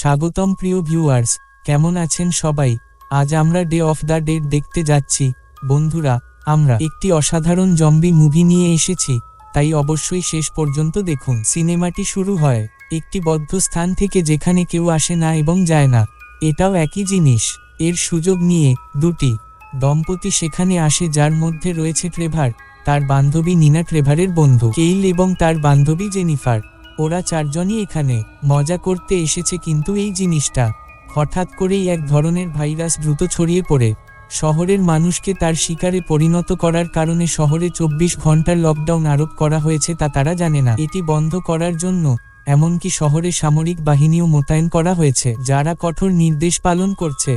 স্বাগতম প্রিয় ভিউয়ার্স, কেমন আছেন সবাই? আজ আমরা ডে অফ দ্য ডেড দেখতে যাচ্ছি। বন্ধুরা, আমরা একটি অসাধারণ জম্বি মুভি নিয়ে এসেছি, তাই অবশ্যই শেষ পর্যন্ত দেখুন। সিনেমাটি শুরু হয় একটি বদ্ধ স্থান থেকে যেখানে কেউ আসে না এবং যায় না। এটাও একই জিনিস। এর সুযোগ নিয়ে দুটি দম্পতি সেখানে আসে যার মধ্যে রয়েছে ট্রেভার তার বান্ধবী নিনা ট্রেভারের বন্ধু কেইল এবং তার বান্ধবী জেনিফার ওরা চারজনই এখানে। মজা করতে এসেছে কিন্তু এই জিনিসটা। হঠাৎ করেই এক ধরনের ভাইরাস দ্রুত ছড়িয়ে পড়ে। শহরের মানুষকে তার শিকারে পরিণত করার কারণে শহরে চব্বিশ ঘণ্টার লকডাউন আরোপ করা হয়েছে তা তারা জানে না। এটি বন্ধ করার জন্য, এমনকি শহরে সামরিক বাহিনীও মোতায়েন করা হয়েছে, যারা কঠোর নির্দেশ পালন করছে।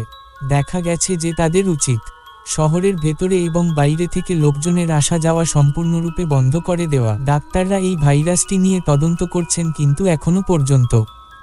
দেখা গেছে যে তাদের উচিত শহরের ভেতরে এবং বাইরে থেকে লোকজনের আসা যাওয়া সম্পূর্ণরূপে বন্ধ করে দেওয়া। ডাক্তাররা এই ভাইরাসটি নিয়ে তদন্ত করছেন কিন্তু এখনও পর্যন্ত।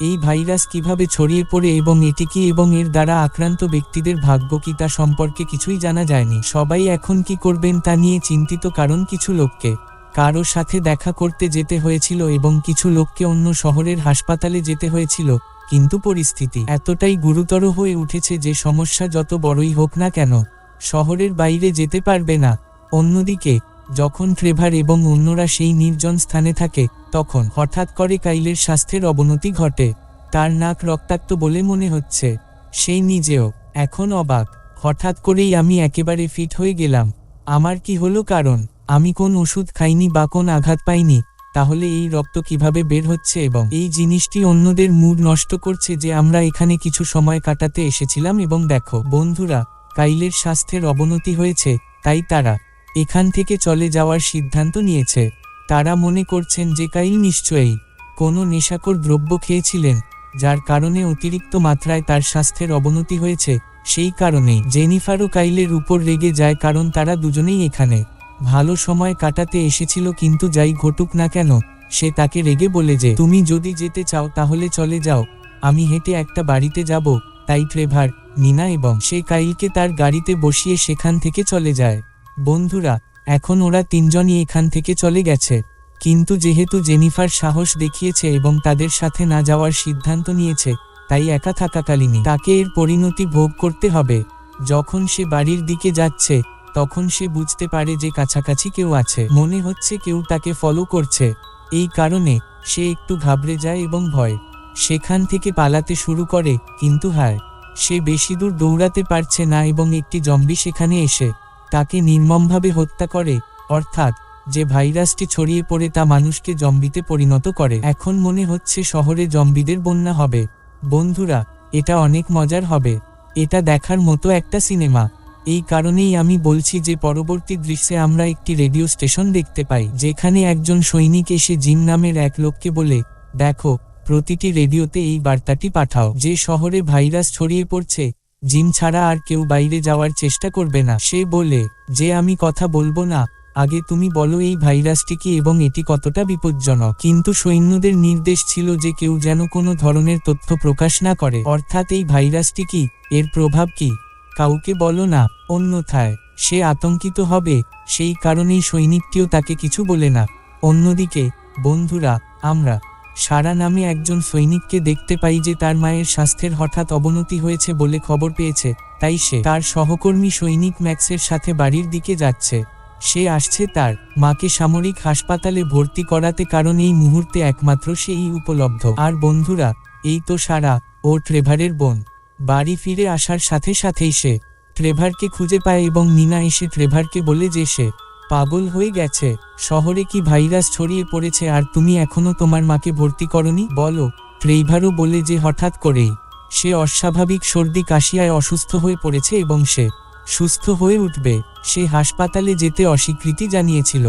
এই ভাইরাস কীভাবে ছড়িয়ে পড়ে এবং এটি কি এবং এর দ্বারা আক্রান্ত ব্যক্তিদের ভাগ্য কি তা সম্পর্কে কিছুই জানা যায়নি। সবাই এখন কি করবেন তা নিয়ে চিন্তিত কারণ কিছু লোককে। কারও সাথে দেখা করতে যেতে হয়েছিল এবং কিছু লোককে অন্য শহরের হাসপাতালে যেতে হয়েছিল, কিন্তু পরিস্থিতি এতটাই গুরুতর হয়ে উঠেছে যে সমস্যা যত বড়ই হোক না কেন শহরের বাইরে যেতে পারবে না। অন্যদিকে, যখন ট্রেভার এবং অন্যরা সেই নির্জন স্থানে থাকে, তখন হঠাৎ করে কাইলের স্বাস্থ্যের অবনতি ঘটে। তার নাক রক্তাক্ত বলে মনে হচ্ছে। সেই নিজেও এখন অবাক। হঠাৎ করেই আমি একেবারে ফিট হয়ে গেলাম। আমার কি হলো কারণ? আমি কোন ওষুধ খাইনি বা কোন আঘাত পাইনি? তাহলে এই রক্ত কীভাবে বের হচ্ছে এবং এই জিনিসটি অন্যদের মুড নষ্ট করছে যে আমরা এখানে কিছু সময় কাটাতে এসেছিলাম এবং দেখো, বন্ধুরা কাইলের স্বাস্থ্যের অবনতি হয়েছে, তাই তারা এখান থেকে চলে যাওয়ার সিদ্ধান্ত নিয়েছে। তারা মনে করছেন যে কাইল নিশ্চয়ই কোনো নেশাকর দ্রব্য খেয়েছিলেন, যার কারণে অতিরিক্ত মাত্রায় তার স্বাস্থ্যের অবনতি হয়েছে। সেই কারণেই জেনিফারও কাইলের উপর রেগে যায়, কারণ তারা দুজনেই এখানে। ভালো সময় কাটাতে এসেছিল, কিন্তু যাই ঘটুক না কেন, সে তাকে রেগে বলে যে, তুমি যদি যেতে চাও তাহলে চলে যাও। আমি হেঁটে একটা বাড়িতে যাব। তাই ট্রেভার নিনা এবং সে কাইলকে তার গাড়িতে বসিয়ে সেখান থেকে চলে যায়। বন্ধুরা, এখন ওরা তিনজনই এখান থেকে চলে গেছে। কিন্তু যেহেতু জেনিফার সাহস দেখিয়েছে এবং তাদের সাথে না যাওয়ার সিদ্ধান্ত নিয়েছে, তাই একা থাকাকালীনই তাকে এর পরিণতি ভোগ করতে হবে। যখন সে বাড়ির দিকে যাচ্ছে, তখন সে বুঝতে পারে যে কাছাকাছি কেউ আছে। মনে হচ্ছে কেউ তাকে ফলো করছে। এই কারণে সে একটু ঘাবড়ে যায় এবং ভয়। সেখান থেকে পালাতে শুরু করে, কিন্তু হায়! সে বেশি দূর দৌড়াতে পারছে না এবং একটি জম্বি সেখানে এসে তাকে নির্মমভাবে হত্যা করে, অর্থাৎ যে ভাইরাসটি ছড়িয়ে পড়ে তা মানুষকে জম্বিতে পরিণত করে। এখন মনে হচ্ছে শহরে জম্বিদের বন্যা হবে। বন্ধুরা, এটা অনেক মজার হবে। এটা দেখার মতো একটা সিনেমা। এই কারণেই আমি বলছি যে পরবর্তী দৃশ্যে আমরা একটি রেডিও স্টেশন দেখতে পাই, যেখানে একজন সৈনিক এসে জিম নামের এক লোককে বলে, দেখো প্রতিটি রেডিওতে এই বার্তাটি পাঠাও। যে শহরে ভাইরাস ছড়িয়ে পড়ছে, জিম ছাড়া আর কেউ বাইরে যাওয়ার চেষ্টা করবে না। সে বলে, যে আমি কথা বলব না, আগে তুমি বলো এই ভাইরাসটি কি এবং এটি কতটা বিপজ্জনক? কিন্তু সৈন্যদের নির্দেশ ছিল যে কেউ যেন কোনো ধরনের তথ্য প্রকাশ না করে। অর্থাৎ এই ভাইরাসটি কি? এর প্রভাব কি? কাউকে বলো না। অন্যথায়, সে আতঙ্কিত হবে। সেই কারণেই সৈনিকটিও তাকে কিছু বলে না। অন্যদিকে, বন্ধুরা, আমরা সারা নামে একজন সৈনিককে দেখতে পাই যে তার মায়ের স্বাস্থ্যের হঠাৎ অবনতি হয়েছে বলে খবর পেয়েছে, তাই সে তার সহকর্মী সৈনিক ম্যাক্সের সাথে বাড়ির দিকে যাচ্ছে। সে আসছে তার মাকে সামরিক হাসপাতালে ভর্তি করাতে কারণ এই মুহূর্তে একমাত্র সেই উপলব্ধ। আর বন্ধুরা, এই তো সারা ও ট্রেভারের বোন। বাড়ি ফিরে আসার সাথে সাথেই সে ট্রেভারকে খুঁজে পায় এবং নিনা এসে ট্রেভারকে বলে যে সে পাগল হয়ে গেছে, শহরে কি ভাইরাস ছড়িয়ে পড়েছে আর তুমি এখনও তোমার মাকে ভর্তি করনি? বলো ট্রেইভারও বলে যে হঠাৎ করেই। সে অস্বাভাবিক সর্দি কাশিয়ায় অসুস্থ হয়ে পড়েছে এবং সে সুস্থ হয়ে উঠবে। সে হাসপাতালে যেতে অস্বীকৃতি জানিয়েছিল।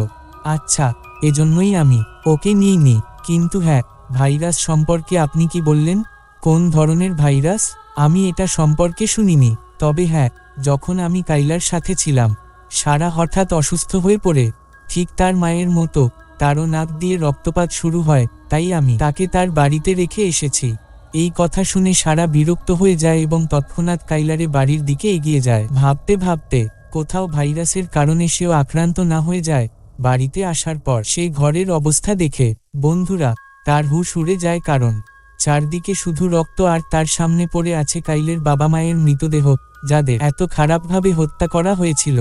আচ্ছা এজন্যই আমি ওকে নিইনি। কিন্তু হ্যাঁ ভাইরাস সম্পর্কে আপনি কি বললেন? কোন ধরনের ভাইরাস? আমি এটা সম্পর্কে শুনিনি। তবে হ্যাঁ যখন আমি কাইলার সাথে ছিলাম সারা হঠাৎ অসুস্থ হয়ে পড়ে। ঠিক তার মায়ের মতো, তারও নাক দিয়ে রক্তপাত শুরু হয়, তাই আমি তাকে তার বাড়িতে রেখে এসেছি। এই কথা শুনে সারা বিরক্ত হয়ে যায় এবং তৎক্ষণাৎ কাইলারে বাড়ির দিকে এগিয়ে যায়। ভাবতে ভাবতে, কোথাও ভাইরাসের কারণে সেও আক্রান্ত না হয়ে যায়, বাড়িতে আসার পর সে ঘরের অবস্থা দেখে। বন্ধুরা, তার হুশ উড়ে যায় কারণ, চারদিকে শুধু রক্ত আর তার সামনে পড়ে আছে কাইলের বাবা মায়ের মৃতদেহ, যাদের এত খারাপভাবে হত্যা করা হয়েছিল।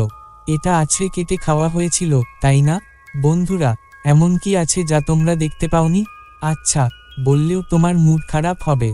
এটা আছে কেটে খাওয়া হয়েছিল, তাই না? বন্ধুরা, এমন কি আছে যা তোমরা দেখতে পাওনি? আচ্ছা বললেও তোমার মুড খারাপ হবে।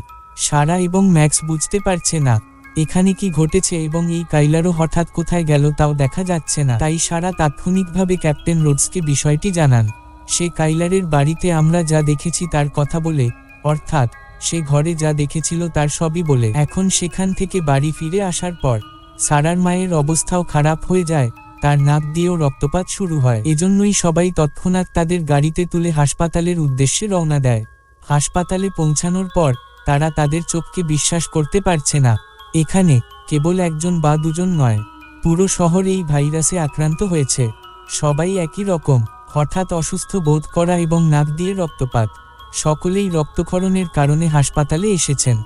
সারা এবং ম্যাক্স বুঝতে পারছে না, এখানে কি ঘটেছে এবং এই কাইলারও হঠাৎ কোথায় গেল তাও দেখা যাচ্ছে না। তাই সারা তাৎক্ষণিকভাবে ক্যাপ্টেন রোডসকে বিষয়টি জানান। সে কাইলারের বাড়িতে আমরা যা দেখেছি তার কথা বলে, অর্থাৎ, সে ঘরে যা দেখেছিল তার সবই বলে। এখন সেখান থেকে বাড়ি ফিরে আসার পর, সারার মায়ের অবস্থাও খারাপ হয়ে যায়। তার নাক দিয়েও রক্তপাত শুরু হয়। এজন্যই সবাই তৎক্ষণাৎ তাদের গাড়িতে তুলে হাসপাতালের উদ্দেশ্যে রওনা দেয়। হাসপাতালে পৌঁছানোর পর তারা তাদের চোখকে বিশ্বাস করতে পারছে না। এখানে কেবল একজন বা দুজন নয়, পুরো শহর এই ভাইরাসে আক্রান্ত হয়েছে। সবাই একই রকম, হঠাৎ অসুস্থ বোধ করা এবং নাক দিয়ে রক্তপাত। সকলেই রক্তক্ষরণের কারণে হাসপাতালে এসেছেন।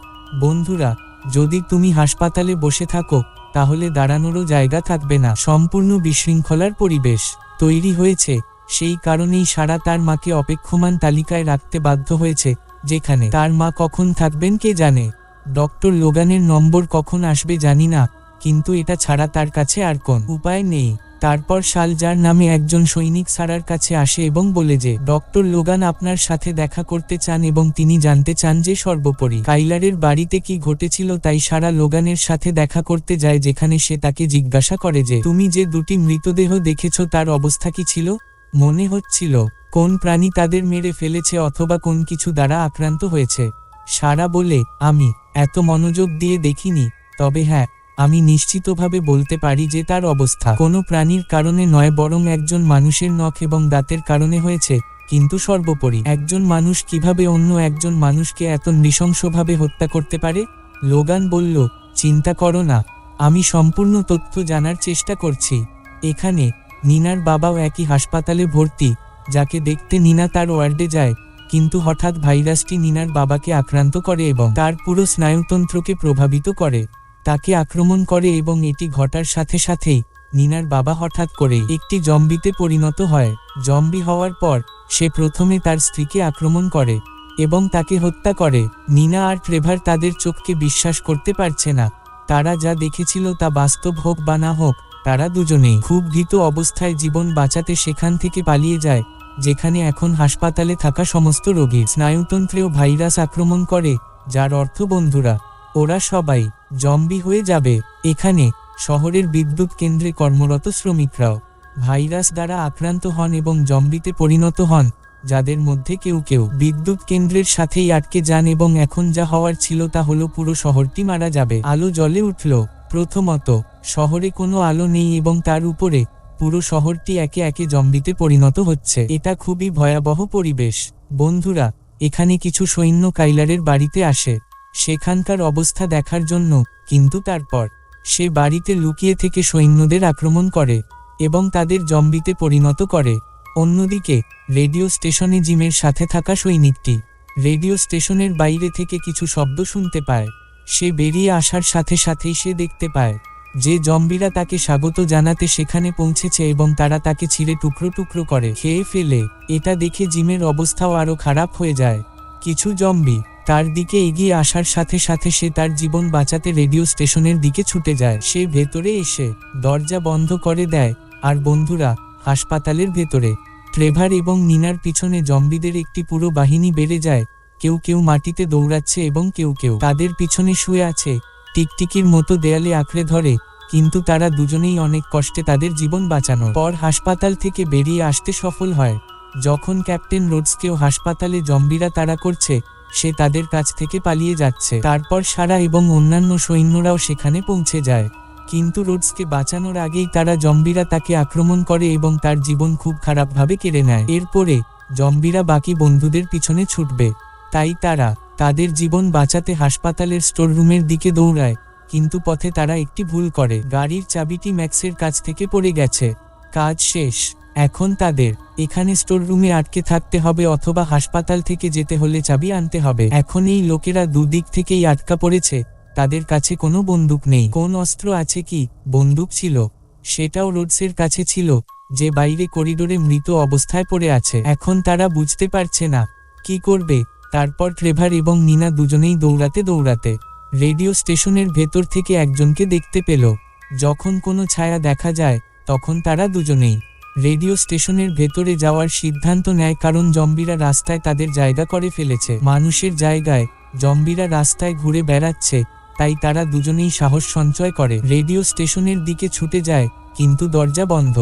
বন্ধুরা যদি তুমি হাসপাতালে বসে থাকো, তাহলে দাঁড়ানোরও জায়গা থাকবে না। সম্পূর্ণ বিশৃঙ্খলার পরিবেশ তৈরি হয়েছে। সেই কারণেই সারা তার মাকে অপেক্ষমান তালিকায় রাখতে বাধ্য হয়েছে, যেখানে তার মা কখন থাকবেন কে জানে? ডক্টর লোগানের নম্বর কখন আসবে জানি না, কিন্তু এটা ছাড়া তার কাছে আর কোন উপায় নেই। তারপর শালজার নামে একজন সৈনিক সারার কাছে আসে এবং বলে যে, ডক্টর লোগান আপনার সাথে দেখা করতে চান এবং তিনি জানতে চান যে সর্বোপরি কাইলারের বাড়িতে কি ঘটেছিল তাই সারা লোগানের সাথে দেখা করতে যায় যেখানে সে তাকে জিজ্ঞাসা করে যে, তুমি যে দুটি মৃতদেহ দেখেছ তার অবস্থা কি ছিল? মনে হচ্ছিল, কোন প্রাণী তাদের মেরে ফেলেছে অথবা কোন কিছু দ্বারা আক্রান্ত হয়েছে? সারা বলে, আমি, এত মনোযোগ দিয়ে দেখিনি, তবে হ্যাঁ আমি নিশ্চিতভাবে বলতে পারি যে তার অবস্থা কোনো প্রাণীর কারণে নয়, বরং একজন মানুষের নখ এবং দাঁতের কারণে হয়েছে। কিন্তু সর্বোপরি, একজন মানুষ কীভাবে অন্য একজন মানুষকে এত নৃশংসভাবে হত্যা করতে পারে? লোগান বলল, চিন্তা করো না, আমি সম্পূর্ণ তথ্য জানার চেষ্টা করছি। এখানে, নিনার বাবাও একই হাসপাতালে ভর্তি, যাকে দেখতে নিনা তার ওয়ার্ডে যায়। কিন্তু হঠাৎ ভাইরাসটি নিনার বাবাকে আক্রান্ত করে এবং তার পুরো স্নায়ুতন্ত্রকে প্রভাবিত করে। তাকে আক্রমণ করে এবং এটি ঘটার সাথে সাথেই নিনার বাবা হঠাৎ করে একটি জম্বিতে পরিণত হয়। জম্বি হওয়ার পর সে প্রথমে তার স্ত্রীকে আক্রমণ করে এবং তাকে হত্যা করে। নিনা আর ট্রেভার তাদের চোখকে বিশ্বাস করতে পারছে না। তারা যা দেখেছিল তা বাস্তব হোক বা না হোক, তারা দুজনেই খুব ভীত অবস্থায় জীবন বাঁচাতে সেখান থেকে পালিয়ে যায়, যেখানে এখন হাসপাতালে থাকা সমস্ত রোগী স্নায়ুতন্ত্রেও ভাইরাস আক্রমণ করে, যার অর্থ বন্ধুরা, ওরা সবাই জম্বি হয়ে যাবে। এখানে শহরের বিদ্যুৎ কেন্দ্রে কর্মরত শ্রমিকরাও ভাইরাস দ্বারা আক্রান্ত হন এবং জম্বিতে পরিণত হন, যাদের মধ্যে কেউ কেউ বিদ্যুৎ কেন্দ্রের সাথেই আটকে যান এবং এখন যা হওয়ার ছিল তা হলো পুরো শহরটি মারা যাবে। আলো জলে উঠল। প্রথমত, শহরে কোনো আলো নেই এবং তার উপরে পুরো শহরটি একে একে জম্বিতে পরিণত হচ্ছে। এটা খুবই ভয়াবহ পরিবেশ। বন্ধুরা, এখানে কিছু সৈন্য কাইলারের বাড়িতে আসে। সেখানকার অবস্থা দেখার জন্য, কিন্তু তারপর, সে বাড়িতে লুকিয়ে থেকে সৈন্যদের আক্রমণ করে, এবং তাদের জম্বিতে পরিণত করে। অন্যদিকে, রেডিও স্টেশনে জিমের সাথে থাকা সৈনিকটি, রেডিও স্টেশনের বাইরে থেকে কিছু শব্দ শুনতে পায়। সে বেরিয়ে আসার সাথে সাথেই সে দেখতে পায়, যে জম্বিরা তাকে স্বাগত জানাতে সেখানে পৌঁছেছে এবং তারা তাকে ছিঁড়ে টুকরো টুকরো করে খেয়ে ফেলে। এটা দেখে জিমের অবস্থাও আরও খারাপ হয়ে যায়। কিছু জম্বি তার দিকে এগিয়ে আসার সাথে সাথে সে তার জীবন বাঁচাতে রেডিও স্টেশনের দিকে ছুটে যায়। সে ভেতরে এসে দরজা বন্ধ করে দেয়। আর বন্ধুরা, হাসপাতালের ভেতরে, ট্রেভার এবং নিনার পিছনে জম্বিদের একটি পুরো বাহিনী বেড়ে যায়। কেউ কেউ মাটিতে দৌড়াচ্ছে এবং কেউ কেউ তাদের পিছনে শুয়ে আছে। টিকটিকির মতো দেয়ালে আঁকড়ে ধরে, কিন্তু তারা দুজনেই অনেক কষ্টে তাদের জীবন বাঁচানো পর হাসপাতাল থেকে বেরিয়ে আসতে সফল হয়। যখন ক্যাপ্টেন রোডসকেও হাসপাতালে জম্বিরা তাড়া করছে সে তাদের কাছ থেকে পালিয়ে যাচ্ছে। তারপর সারা এবং অন্যান্য সৈন্যরাও সেখানে পৌঁছে যায়। কিন্তু রোডসকে বাঁচানোর আগেই তারা জম্বিরা তাকে আক্রমণ করে এবং তার জীবন খুব খারাপভাবে কেড়ে নেয়। এরপরে জম্বিরা বাকি বন্ধুদের পিছনে ছুটবে। তাই তারা তাদের জীবন বাঁচাতে হাসপাতালের স্টোররুমের দিকে দৌড়ায়, কিন্তু পথে তারা একটি ভুল করে। গাড়ির চাবিটি ম্যাক্সের কাছ থেকে পড়ে গেছে। কাজ শেষ। এখন তাদের, এখানে স্টোর রুমে আটকে থাকতে হবে অথবা হাসপাতাল থেকে যেতে হলে চাবি আনতে হবে। এখন এই লোকেরা দুদিক থেকেই আটকা পড়েছে, তাদের কাছে কোনো বন্দুক নেই। কোন অস্ত্র আছে কি? বন্দুক ছিল। সেটাও রোডসের কাছে ছিল, যে বাইরে করিডোরে মৃত অবস্থায় পড়ে আছে। এখন তারা বুঝতে পারছে না, কি করবে? তারপর ট্রেভার এবং নিনা দুজনেই দৌড়াতে দৌড়াতে, রেডিও স্টেশনের ভেতর থেকে একজনকে দেখতে পেল। যখন কোনো ছায়া দেখা যায়, তখন তারা দুজনেই রেডিও স্টেশনের ভেতরে যাওয়ার সিদ্ধান্ত নেয় কারণ জম্বিরা রাস্তায় তাদের জায়গা করে ফেলেছে। মানুষের জায়গায় জম্বিরা রাস্তায় ঘুরে বেড়াচ্ছে, তাই তারা দুজনেই সাহস সঞ্চয় করে। রেডিও স্টেশনের দিকে ছুটে যায়, কিন্তু দরজা বন্ধ।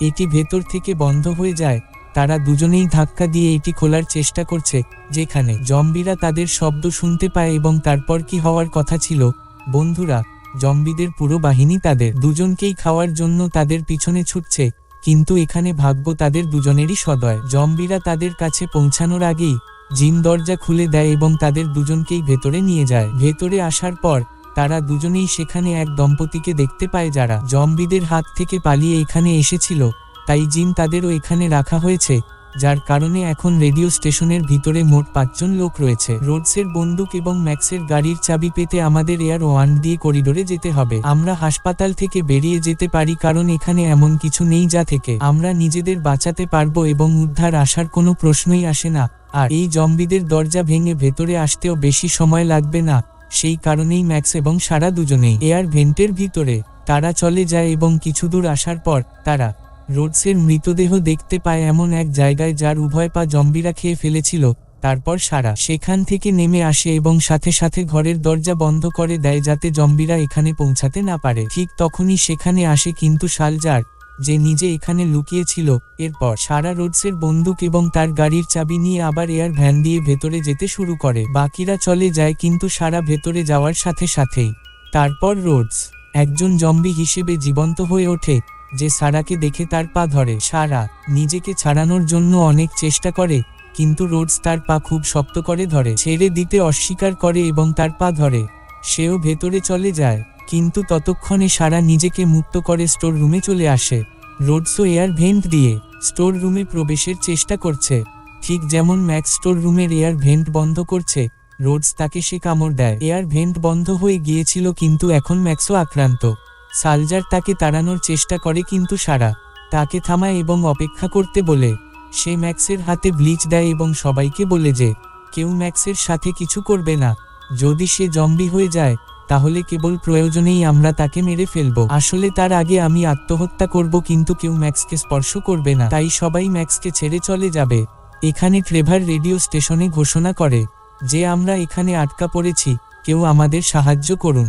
এটি ভেতর থেকে বন্ধ হয়ে যায়। তারা দুজনেই ধাক্কা দিয়ে এটি খোলার চেষ্টা করছে, যেখানে জম্বিরা তাদের শব্দ শুনতে পায় এবং তারপর কি হওয়ার কথা ছিল। বন্ধুরা, জম্বিদের পুরো বাহিনী তাদের দুজনকেই খাওয়ার জন্য তাদের পিছনে ছুটছে। কিন্তু এখানে ভাগ্য তাদের দুজনেরই সদয়। জম্বিরা তাদের কাছে পৌঁছানোর আগেই জিন দরজা খুলে দেয় এবং তাদের দুজনকেই ভেতরে নিয়ে যায়। ভেতরে আসার পর তারা দুজনেই সেখানে এক দম্পতিকে দেখতে পায় যারা। জম্বিদের হাত থেকে পালিয়ে এখানে এসেছিল, তাই জিন তাদেরও এখানে রাখা হয়েছে। যার কারণে এখন রেডিও স্টেশনের ভিতরে মোট পাঁচজন লোক রয়েছে। রোডসের বন্দুক এবং ম্যাক্সের গাড়ির চাবি পেতে আমাদের এয়ার ওয়ান দিয়ে করিডোরে যেতে হবে। আমরা হাসপাতাল থেকে বেরিয়ে যেতে পারি কারণ এখানে এমন কিছু নেই যা থেকে আমরা নিজেদের বাঁচাতে পারব এবং উদ্ধার আসার কোনো প্রশ্নই আসে না। আর এই জম্বিদের দরজা ভেঙে ভেতরে আসতেও বেশি সময় লাগবে না। সেই কারণেই ম্যাক্স এবং সারা দুজনেই এয়ার ভেন্টের ভিতরে, তারা চলে যায় এবং কিছু দূর আসার পর তারা রোডসের মৃতদেহ দেখতে পায় এমন এক জায়গায় যার উভয় পা জম্বিরা খেয়ে ফেলেছিল, তারপর সারা সেখান থেকে নেমে আসে এবং সাথে সাথে ঘরের দরজা বন্ধ করে দেয় যাতে জম্বিরা এখানে পৌঁছাতে না পারে। ঠিক তখনই সেখানে আসে কিন্তু শালজার, যে নিজে এখানে লুকিয়েছিল, এরপর সারা রোডসের বন্দুক এবং তার গাড়ির চাবি নিয়ে আবার এয়ার ভ্যান দিয়ে ভেতরে যেতে শুরু করে। বাকিরা চলে যায় কিন্তু সারা ভেতরে যাওয়ার সাথে সাথেই। তারপর রোডস, একজন জম্বি হিসেবে জীবন্ত হয়ে ওঠে। যে সারাকে দেখে তার পা ধরে। সারা নিজেকে ছাড়ানোর জন্য অনেক চেষ্টা করে, কিন্তু রোডস তার পা খুব শক্ত করে ধরে। ছেড়ে দিতে অস্বীকার করে এবং তার পা ধরে। সেও ভেতরে চলে যায়, কিন্তু ততক্ষণে সারা নিজেকে মুক্ত করে স্টোর রুমে চলে আসে। রোডসও এয়ার ভেন্ট দিয়ে স্টোর রুমে প্রবেশের চেষ্টা করছে। ঠিক যেমন ম্যাক্স স্টোর রুমের এয়ার ভেন্ট বন্ধ করছে, রোডস তাকে সে কামড় দেয়। এয়ার ভেন্ট বন্ধ হয়ে গিয়েছিল, কিন্তু এখন ম্যাক্সও আক্রান্ত। সালজার তাকে তাড়ানোর চেষ্টা করে কিন্তু সারা তাকে থামায় এবং অপেক্ষা করতে বলে, সে ম্যাক্সের হাতে ব্লিচ দেয় এবং সবাইকে বলে যে, কেউ ম্যাক্সের সাথে কিছু করবে না। যদি সে জম্বি হয়ে যায়, তাহলে কেবল প্রয়োজনেই আমরা তাকে মেরে ফেলব। আসলে তার আগে আমি আত্মহত্যা করব কিন্তু কেউ ম্যাক্সকে স্পর্শ করবে না। তাই সবাই ম্যাক্সকে ছেড়ে চলে যাবে। এখানে ট্রেভার রেডিও স্টেশনে ঘোষণা করে, যে আমরা এখানে আটকা পড়েছি, কেউ আমাদের সাহায্য করুন।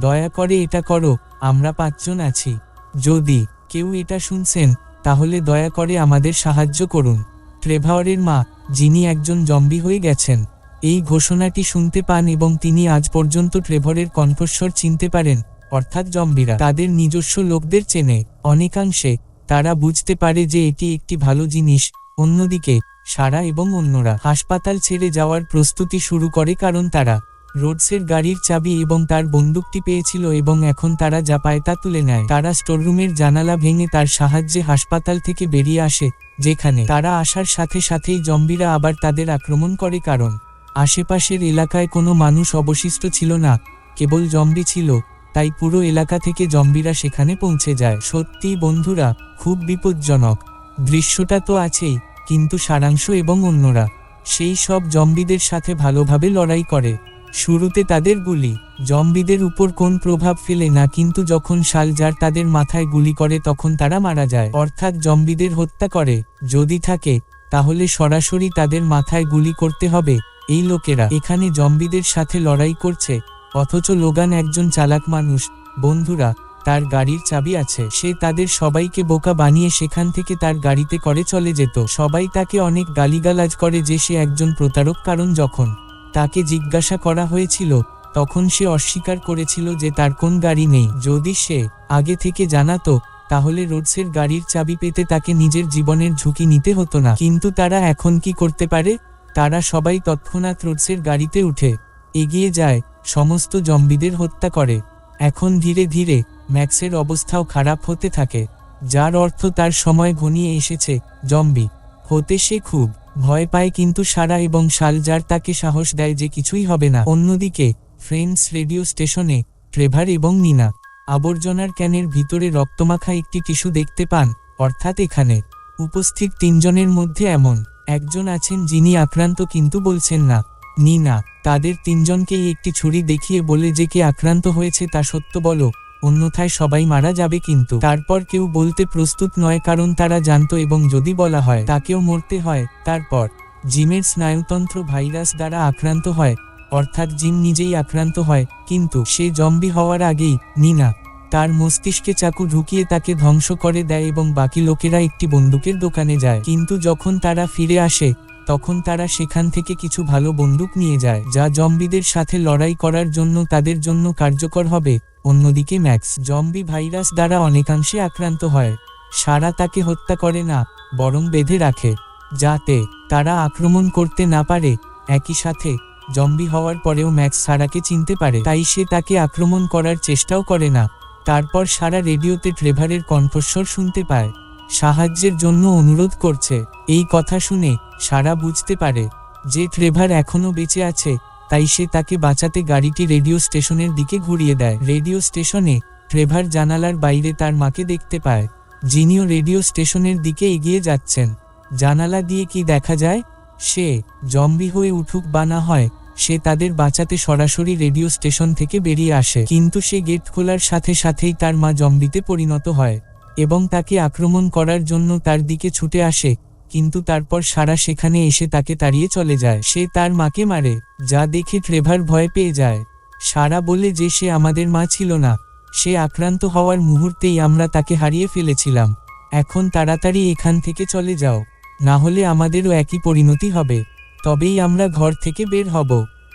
দয়া করে এটা করো, আমরা পাঁচজন আছি। যদি কেউ এটা শুনছেন, তাহলে দয়া করে আমাদের সাহায্য করুন। ট্রেভারের মা, যিনি একজন জম্বি হয়ে গেছেন, এই ঘোষণাটি শুনতে পান এবং তিনি আজ পর্যন্ত ট্রেভরের কণ্ঠস্বর চিনতে পারেন, অর্থাৎ জম্বিরা তাদের নিজস্ব লোকদের চেনে, অনেকাংশে তারা বুঝতে পারে যে এটি একটি ভালো জিনিস, অন্যদিকে সারা এবং অন্যরা হাসপাতাল ছেড়ে যাওয়ার প্রস্তুতি শুরু করে কারণ তারা রোডসের গাড়ির চাবি এবং তার বন্দুকটি পেয়েছিল এবং এখন তারা যা পায় তা তুলে নেয়। তারা স্টোররুমের জানালা ভেঙে তার সাহায্যে হাসপাতাল থেকে বেরিয়ে আসে, যেখানে তারা আসার সাথে সাথেই জম্বিরা আবার তাদের আক্রমণ করে কারণ আশেপাশের এলাকায় কোনো মানুষ অবশিষ্ট ছিল না, কেবল জম্বি ছিল, তাই পুরো এলাকা থেকে জম্বিরা সেখানে পৌঁছে যায়। সত্যি বন্ধুরা, খুব বিপজ্জনক। দৃশ্যটা তো আছেই, কিন্তু সারাংশ এবং অন্যরা, সেই সব জম্বিদের সাথে ভালোভাবে লড়াই করে। শুরুতে তাদের গুলি, জম্বিদের উপর কোন প্রভাব ফেলে না, কিন্তু যখন শালজার তাদের মাথায় গুলি করে তখন তারা মারা যায়। অর্থাৎ জম্বিদের হত্যা করে, যদি থাকে, তাহলে সরাসরি তাদের মাথায় গুলি করতে হবে, এই লোকেরা। এখানে জম্বিদের সাথে লড়াই করছে, অথচ লোগান একজন চালাক মানুষ। বন্ধুরা, তার গাড়ির চাবি আছে। সে তাদের সবাইকে বোকা বানিয়ে সেখান থেকে তার গাড়িতে করে চলে যেত। সবাই তাকে অনেক গালিগালাজ করে যে সে একজন প্রতারক, কারণ যখন তাকে জিজ্ঞাসা করা হয়েছিল, তখন সে অস্বীকার করেছিল যে তার কোন গাড়ি নেই। যদি সে আগে থেকে জানাতো, তাহলে রোডসের গাড়ির চাবি পেতে তাকে নিজের জীবনের ঝুঁকি নিতে হতো না। কিন্তু তারা এখন কি করতে পারে? তারা সবাই তৎক্ষণাৎ রোডসের গাড়িতে উঠে এগিয়ে যায়, সমস্ত জম্বিদের হত্যা করে। এখন ধীরে ধীরে ম্যাক্সের অবস্থাও খারাপ হতে থাকে, যার অর্থ তার সময় ঘনিয়ে এসেছে, জম্বি। হতে সে খুব ভয় পায় কিন্তু সারা এবং শালজার তাকে সাহস দেয় যে কিছুই হবে না। অন্যদিকে, ফ্রেন্ডস রেডিও স্টেশনে ট্রেভার এবং নিনা আবর্জনার ক্যানের ভিতরে রক্তমাখা একটি টিস্যু দেখতে পান, অর্থাৎ এখানে উপস্থিত তিনজনের মধ্যে এমন একজন আছেন যিনি আক্রান্ত কিন্তু বলছেন না। নিনা, তাদের তিনজনকেই একটি ছুরি দেখিয়ে বলে যে কে আক্রান্ত হয়েছে তা সত্য বলো। অন্যথায় সবাই মারা যাবে কিন্তু। তারপর কেউ বলতে প্রস্তুত নয় কারণ তারা জানতো এবং যদি বলা হয় তাকেও মরতে হয়, তারপর জিমের স্নায়ুতন্ত্র ভাইরাস দ্বারা আক্রান্ত হয়, অর্থাৎ জিম নিজেই আক্রান্ত হয়, কিন্তু সে জম্বি হওয়ার আগেই নিনা তার মস্তিষ্কে চাকু ঢুকিয়ে তাকে ধ্বংস করে দেয় এবং বাকি লোকেরা একটি বন্দুকের দোকানে যায়। কিন্তু যখন তারা ফিরে আসে, তখন তারা সেখান থেকে কিছু ভালো বন্দুক নিয়ে যায়, যা জম্বিদের সাথে লড়াই করার জন্য তাদের জন্য কার্যকর হবে। অন্যদিকে ম্যাক্স জম্বি ভাইরাস দ্বারা অনেকাংশে আক্রান্ত হয়। সারা তাকে হত্যা করে না, বরং বেঁধে রাখে, যাতে তারা আক্রমণ করতে না পারে। একই সাথে, জম্বি হওয়ার পরেও ম্যাক্স সারাকে চিনতে পারে, তাই সে তাকে আক্রমণ করার চেষ্টাও করে না। তারপর সারা রেডিওতে ট্রেভারের কণ্ঠস্বর শুনতে পায়। সাহায্যের জন্য অনুরোধ করছে। এই কথা শুনে সারা বুঝতে পারে যে ট্রেভার এখনও বেঁচে আছে। তাই সে তাকে বাঁচাতে গাড়িটি রেডিও স্টেশনের দিকে ঘুরিয়ে দেয়। রেডিও স্টেশনে ট্রেভার জানালার বাইরে তার মাকে দেখতে পায়, যিনিও রেডিও স্টেশনের দিকে এগিয়ে যাচ্ছেন। জানালা দিয়ে কি দেখা যায়? সে জম্বি হয়ে উঠুক বা না হয়, সে তাদের বাঁচাতে সরাসরি রেডিও স্টেশন থেকে বেরিয়ে আসে। কিন্তু সে গেট খোলার সাথে সাথেই তার মা জম্বিতে পরিণত হয় এবং তাকে আক্রমণ করার জন্য তার দিকে ছুটে আসে। কিন্তু তারপর সারা সেখানে এসে তাকে তাড়িয়ে চলে যায়। সে তার মাকে মারে, যা দেখে ট্রেভার ভয় পেয়ে যায়। সারা বলে যে সে আমাদের মা ছিল না। সে আক্রান্ত হওয়ার মুহূর্তেই আমরা তাকে হারিয়ে ফেলেছিলাম। এখন তাড়াতাড়ি এখান থেকে চলে যাও। না হলে আমাদেরও একই পরিণতি হবে। তবেই আমরা ঘর থেকে বের হব।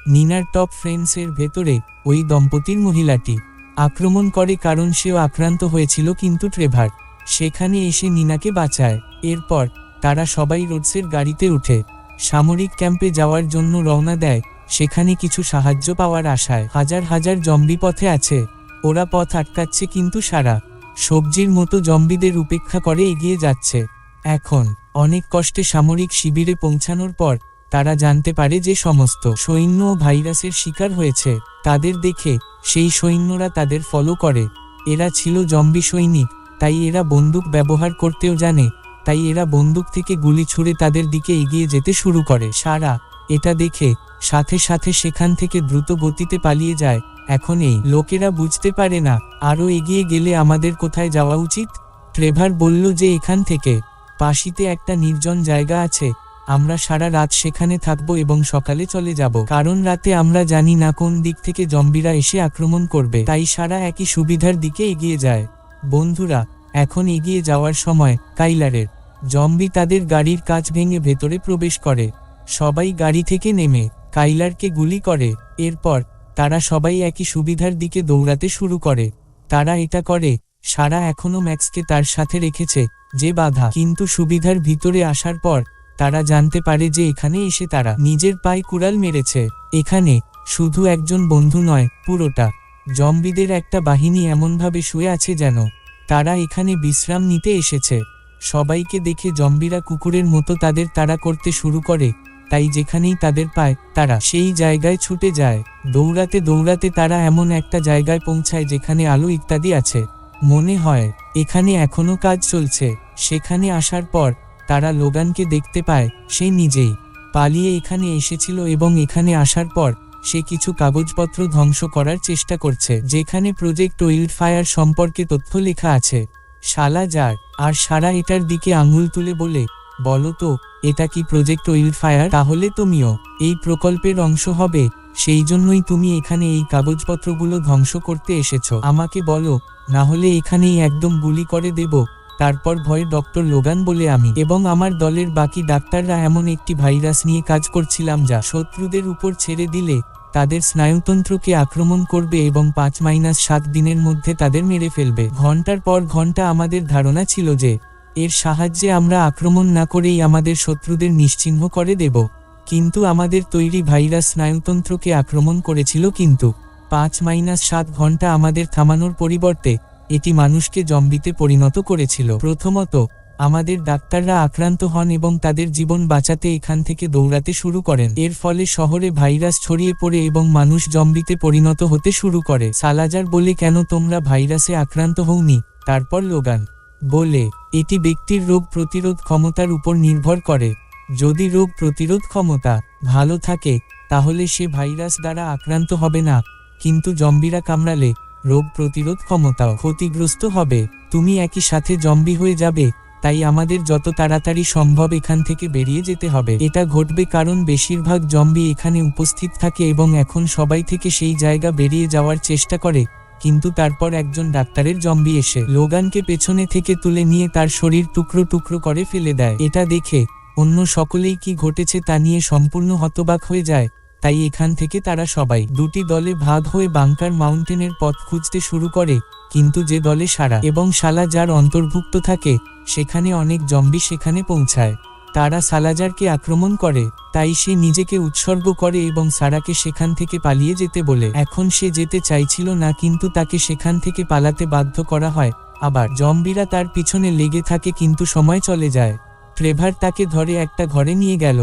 নিনার টপ ফ্রেন্ডসের ভেতরে ওই দম্পতির মহিলাটি আক্রমণ করে কারণ সেও আক্রান্ত হয়েছিল কিন্তু ট্রেভার সেখানে এসে নিনাকে বাঁচায়। এরপর তারা সবাই রোডসের গাড়িতে উঠে সামরিক ক্যাম্পে যাওয়ার জন্য রওনা দেয়। সেখানে কিছু সাহায্য পাওয়ার আশায় হাজার হাজার জম্বি পথে আছে। ওরা পথ আটকাচ্ছে কিন্তু সারা সবজির মতো জম্বিদের উপেক্ষা করে এগিয়ে যাচ্ছে। এখন অনেক কষ্টে সামরিক শিবিরে পৌঁছানোর পর তারা জানতে পারে যে সমস্ত সৈন্য ভাইরাসের শিকার হয়েছে। তাদের দেখে সেই সৈন্যরা তাদের ফলো করে। এরা ছিল জম্বি সৈনিক, তাই এরা বন্দুক ব্যবহার করতেও জানে। তাই এরা বন্দুক থেকে গুলি ছুড়ে তাদের দিকে এগিয়ে যেতে শুরু করে। সারা, এটা দেখে, সাথে সাথে সেখান থেকে দ্রুত গতিতে পালিয়ে যায়। এখন এই লোকেরা বুঝতে পারে না আরও এগিয়ে গেলে আমাদের কোথায় যাওয়া উচিত? ট্রেভার বলল যে এখান থেকে, পাশিতে একটা নির্জন জায়গা আছে। আমরা সারা রাত সেখানে থাকব এবং সকালে চলে যাব। কারণ রাতে আমরা জানি না কোন দিক থেকে জম্বিরা এসে আক্রমণ করবে। তাই সারা একই সুবিধার দিকে এগিয়ে যায়। বন্ধুরা, এখন এগিয়ে যাওয়ার সময় কাইলারের জম্বি তাদের গাড়ির কাচ ভেঙে ভেতরে প্রবেশ করে। সবাই গাড়ি থেকে নেমে কাইলারকে গুলি করে। এরপর তারা সবাই একই সুবিধার দিকে দৌড়াতে শুরু করে। তারা এটা করে, সারা এখনও ম্যাক্সকে তার সাথে রেখেছে, যে বাধা। কিন্তু সুবিধার ভিতরে আসার পর তারা জানতে পারে যে এখানে এসে তারা নিজের পায়ে কুড়াল মেরেছে। এখানে শুধু একজন বন্ধু নয়, পুরোটা। জম্বিদের একটা বাহিনী এমনভাবে শুয়ে আছে যেন তারা এখানে বিশ্রাম নিতে এসেছে। সবাইকে দেখে জম্বিরা কুকুরের মতো তাদের তাড়া করতে শুরু করে, তাই যেখানেই তাদের পায়, তারা সেই জায়গায় ছুটে যায়। দৌড়াতে দৌড়াতে তারা এমন একটা জায়গায় পৌঁছায় যেখানে আলো ইত্যাদি আছে। মনে হয়, এখানে এখনও কাজ চলছে। সেখানে আসার পর, তারা লোগানকে দেখতে পায়, সে নিজেই। পালিয়ে এখানে এসেছিল এবং এখানে আসার পর, সে কিছু কাগজপত্র ধ্বংস করার চেষ্টা করছে, যেখানে প্রজেক্ট ওয়েল্ড ফায়ার সম্পর্কে তথ্য লেখা আছে। শালা যার, আর সারা এটার দিকে আঙুল তুলে বলে, বলো তো, এটা কি প্রজেক্ট ওয়েল্ড ফায়ার তাহলে তুমিও, এই প্রকল্পের অংশ হবে, সেই জন্যই তুমি এখানে এই কাগজপত্রগুলো ধ্বংস করতে এসেছ। আমাকে বলো, না হলে এখানেই একদম গুলি করে দেব। তারপর ভয়ে ডক্টর লোগান বলে, আমি এবং আমার দলের বাকি ডাক্তাররা এমন একটি ভাইরাস নিয়ে কাজ করছিলাম যা শত্রুদের উপর ছেড়ে দিলে তাদের স্নায়ুতন্ত্রকে আক্রমণ করবে এবং পাঁচ মাইনাস সাত দিনের মধ্যে তাদের মেরে ফেলবে। ঘণ্টার পর ঘণ্টা আমাদের ধারণা ছিল যে, এর সাহায্যে আমরা আক্রমণ না করেই আমাদের শত্রুদের নিশ্চিহ্ন করে দেব। কিন্তু আমাদের তৈরি ভাইরাস স্নায়ুতন্ত্রকে আক্রমণ করেছিল কিন্তু, পাঁচ মাইনাস সাত ঘণ্টা আমাদের থামানোর পরিবর্তে, এটি মানুষকে জম্বিতে পরিণত করেছিল। প্রথমত আমাদের ডাক্তাররা আক্রান্ত হন এবং তাদের জীবন বাঁচাতে এখান থেকে দৌড়াতে শুরু করেন। এর ফলে শহরে ভাইরাস ছড়িয়ে পড়ে এবং মানুষ জম্বিতে পরিণত হতে শুরু করে। সালাজার বলে, কেন তোমরা ভাইরাসে আক্রান্ত হওনি? তারপর লোগান বলে, এটি ব্যক্তির রোগ প্রতিরোধ ক্ষমতার উপর নির্ভর করে। যদি রোগ প্রতিরোধ ক্ষমতা ভালো থাকে, তাহলে সে ভাইরাস দ্বারা আক্রান্ত হবে না। কিন্তু জম্বিরা কামড়ালে রোগ প্রতিরোধ ক্ষমতাও ক্ষতিগ্রস্ত হবে। তুমি একই সাথে জম্বি হয়ে যাবে। তাই আমাদের যত তাড়াতাড়ি সম্ভব এখান থেকে বেরিয়ে যেতে হবে। এটা ঘটবে কারণ বেশিরভাগ জম্বি এখানে উপস্থিত থাকে এবং এখন সবাই থেকে সেই জায়গা বেরিয়ে যাওয়ার চেষ্টা করে, কিন্তু তারপর একজন ডাক্তারের জম্বি এসে লোগানকে পেছনে থেকে তুলে নিয়ে তার শরীর টুকরো টুকরো করে ফেলে দেয়। এটা দেখে অন্য সকলেই কি ঘটেছে তা নিয়ে সম্পূর্ণ হতবাক হয়ে যায়। তাই এখান থেকে তারা সবাই দুটি দলে ভাগ হয়ে বাংকার মাউন্টেনের পথ খুঁজতে শুরু করে, কিন্তু যে দলে সারা এবং শালা যার অন্তর্ভুক্ত থাকে, সেখানে অনেক জম্বি সেখানে পৌঁছায়। তারা সালাজারকে আক্রমণ করে, তাই সে নিজেকে উৎসর্গ করে এবং সারাকে সেখান থেকে পালিয়ে যেতে বলে। এখন সে যেতে চাইছিল না, কিন্তু তাকে সেখান থেকে পালাতে বাধ্য করা হয়। আবার জম্বিরা তার পিছনে লেগে থাকে, কিন্তু সময় চলে যায়। ট্রেভার তাকে ধরে একটা ঘরে নিয়ে গেল।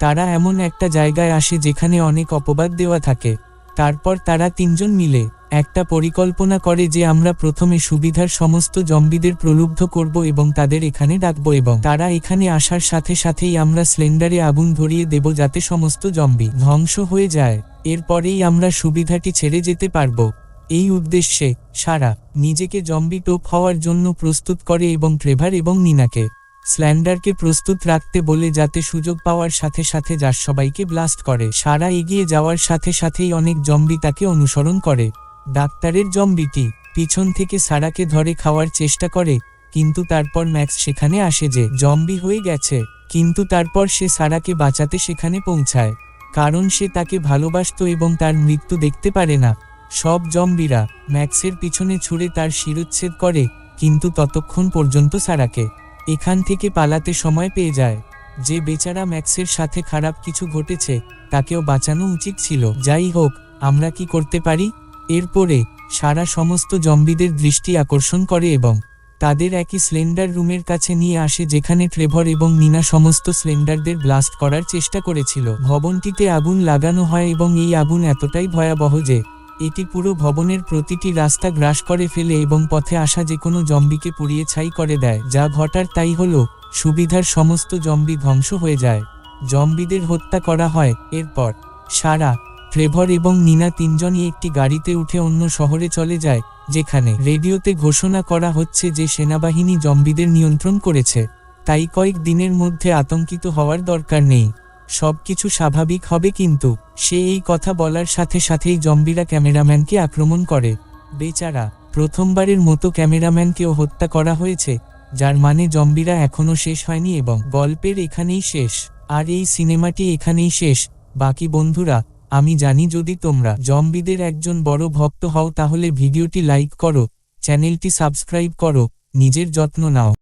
তারা এমন একটা জায়গায় আসে যেখানে অনেক অপবাদ দেওয়া থাকে। তারপর তারা তিনজন মিলে একটা পরিকল্পনা করে যে আমরা প্রথমে সুবিধার সমস্ত জম্বিদের প্রলুব্ধ করব এবং তাদের এখানে ডাকব এবং তারা এখানে আসার সাথে সাথেই আমরা স্লেন্ডারে আগুন ধরিয়ে দেব যাতে সমস্ত জম্বি ধ্বংস হয়ে যায়। এরপরেই আমরা সুবিধাটি ছেড়ে যেতে পারব। এই উদ্দেশ্যে সারা নিজেকে জম্বি টোপ হওয়ার জন্য প্রস্তুত করে এবং ট্রেভার এবং নিনাকে স্ল্যান্ডারকে প্রস্তুত রাখতে বলে যাতে সুযোগ পাওয়ার সাথে সাথে যার সবাইকে ব্লাস্ট করে। সারা এগিয়ে যাওয়ার সাথে সাথেই অনেক জম্বি তাকে অনুসরণ করে। ডাক্তারের জম্বিটি পিছন থেকে সারাকে ধরে খাওয়ার চেষ্টা করে, কিন্তু তারপর ম্যাক্স সেখানে আসে যে জম্বি হয়ে গেছে, কিন্তু তারপর সে সারাকে বাঁচাতে সেখানে পৌঁছায়, কারণ সে তাকে ভালোবাসত এবং তার মৃত্যু দেখতে পারে না। সব জম্বিরা ম্যাক্সের পিছনে ছুঁড়ে তার শিরোচ্ছেদ করে, কিন্তু ততক্ষণ পর্যন্ত সারাকে এখান থেকে পালাতে সময় পেয়ে যায়। যে বেচারা ম্যাক্সের সাথে খারাপ কিছু ঘটেছে, তাকেও বাঁচানো উচিত ছিল। যাই হোক, আমরা কি করতে পারি? এরপরে, সারা সমস্ত জম্বিদের দৃষ্টি আকর্ষণ করে এবং তাদের একই স্লেন্ডার রুমের কাছে নিয়ে আসে যেখানে ট্রেভর এবং নিনা সমস্ত স্লেন্ডারদের ব্লাস্ট করার চেষ্টা করেছিল। ভবনটিতে আগুন লাগানো হয় এবং এই আগুন এতটাই ভয়াবহ যে এটি পুরো ভবনের প্রতিটি রাস্তা গ্রাস করে ফেলে এবং পথে আসা যে কোনো জম্বিকে পুড়িয়ে ছাই করে দেয়। যা ঘটার তাই হলো, সুবিধার সমস্ত জম্বি ধ্বংস হয়ে যায়। জম্বিদের হত্যা করা হয়, এরপর সারা, ট্রেভর এবং নিনা তিনজনই একটি গাড়িতে উঠে অন্য শহরে চলে যায়, যেখানে রেডিওতে ঘোষণা করা হচ্ছে যে সেনাবাহিনী জম্বিদের নিয়ন্ত্রণ করেছে। তাই কয়েক দিনের মধ্যে আতঙ্কিত হওয়ার দরকার নেই। সবকিছু স্বাভাবিক হবে কিন্তু, সে এই কথা বলার সাথে সাথেই জম্বিরা ক্যামেরাম্যানকে আক্রমণ করে। বেচারা, প্রথমবারের মতো ক্যামেরাম্যানকেও হত্যা করা হয়েছে, যার মানে জম্বিরা এখনও শেষ হয়নি এবং গল্পের এখানেই শেষ। আর এই সিনেমাটি এখানেই শেষ। বাকি বন্ধুরা, আমি জানি যদি তোমরা জম্বিদের একজন বড় ভক্ত হও তাহলে ভিডিওটি লাইক করো, চ্যানেলটি সাবস্ক্রাইব করো, নিজের যত্ন নাও।